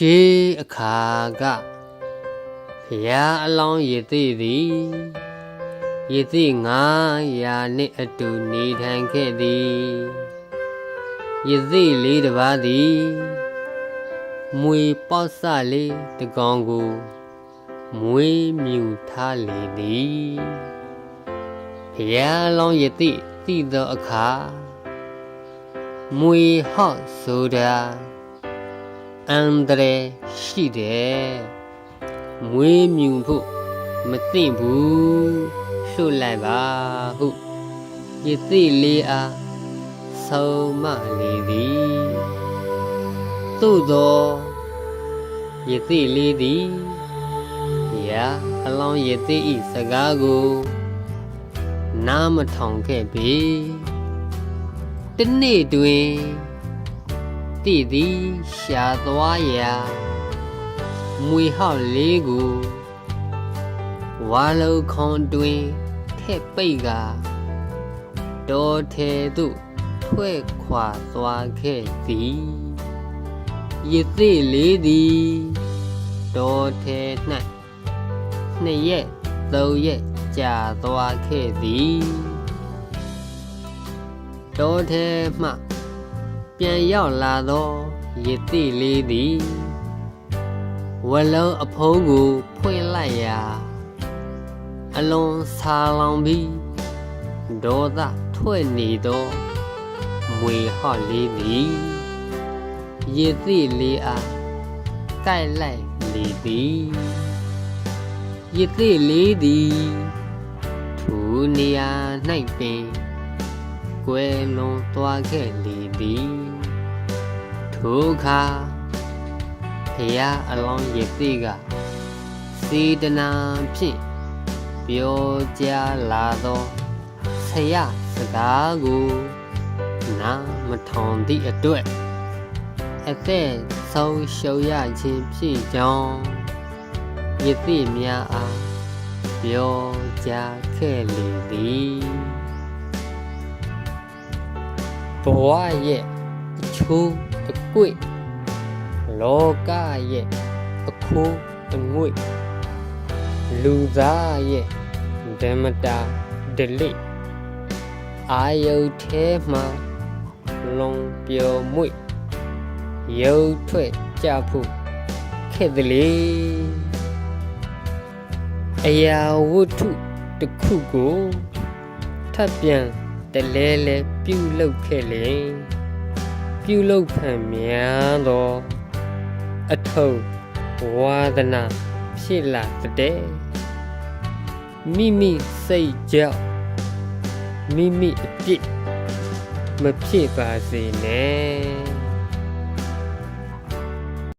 ရှေးအခါကဖရာအလောင်းရည်သိသည်ရည်သိငါရာနှင့်အတူနေထိုင်ခဲ့သည်ရည်သိလေးတစ်ပါးသည်မွေပေါက်စလေးတစ်ကောင်ကိုမွေးမြူထားလေသည်ဖရာအလောင်းရည်သိသိသောအခါမွေဟော့ဆိုတာ အန္တရာယ်ရှိတယ်မွေးမြူဖို့မသိဘူးလှုပ်လိုက်ပါဟုရည်သိလေးအားဆုံးမလေသည်သို့သောရည်သိလေးသည်ရာအလောင်းရည်သိဤစကားကိုနားမထောင်ခဲ့ပြီတနေ့တွင် တည်သည်ရှာသွားရာမွေဟောက်လေးကိုဝါလုံခွန်တွင်ထက်ပိတ်ကတော်ထဲသို့ထွက်ခွာသွားခဲ့သည်ရည်သိလေးသည်တော်ထဲ၌နှစ်ရက်သုံးရက်ကြာသွားခဲ့သည်တော်ထဲမှ ပြန်ရောက်လာသောရည်သိလေးသည်ဝလုံးအဖုံးကိုဖွင့်လိုက်ရာအလွန်ဆာလောင်ပြီးဒေါသထွက်နေသောမွေဟော့လေးသည်ရည်သိလေးအားကိုက်လိုက်လေသည်ရည်သိလေးသည်ထိုနေရာ၌ပင် ကွယ်လွန်သွားခဲ့လေသည်ထိုအခါဖရာအလောင်းရည်သိကစေတနာဖြင့်ပြောကြားလာသောဆရာစကားကိုနားမထောင်သည့်အတွက်အသက်ဆုံးရှုံးရခြင်းဖြစ်ကြောင်းယသိများအားပြောကြားခဲ့လေသည် ဘဝရဲ့အချိုးအကွေ့လောကရဲ့အခိုးအငွေ့လူသားရဲ့ဓမ္မတာဒလိအာယုထဲမှာလုံပြော်မွေ့ရုပ်ထွက်ကြဖို့ခဲ့တယ်လေအရာဝတ္ထုတစ်ခုကိုထပ်ပြန် တလဲလဲပြုလုပ်ခဲ့လေပြုလုပ်ဖန်များသောအထုပ်ဝါဒနာဖြစ်လာတဲ့မိမိစိတ်ကြောင့်မိမိအပြစ်မဖြစ်ပါစေနဲ့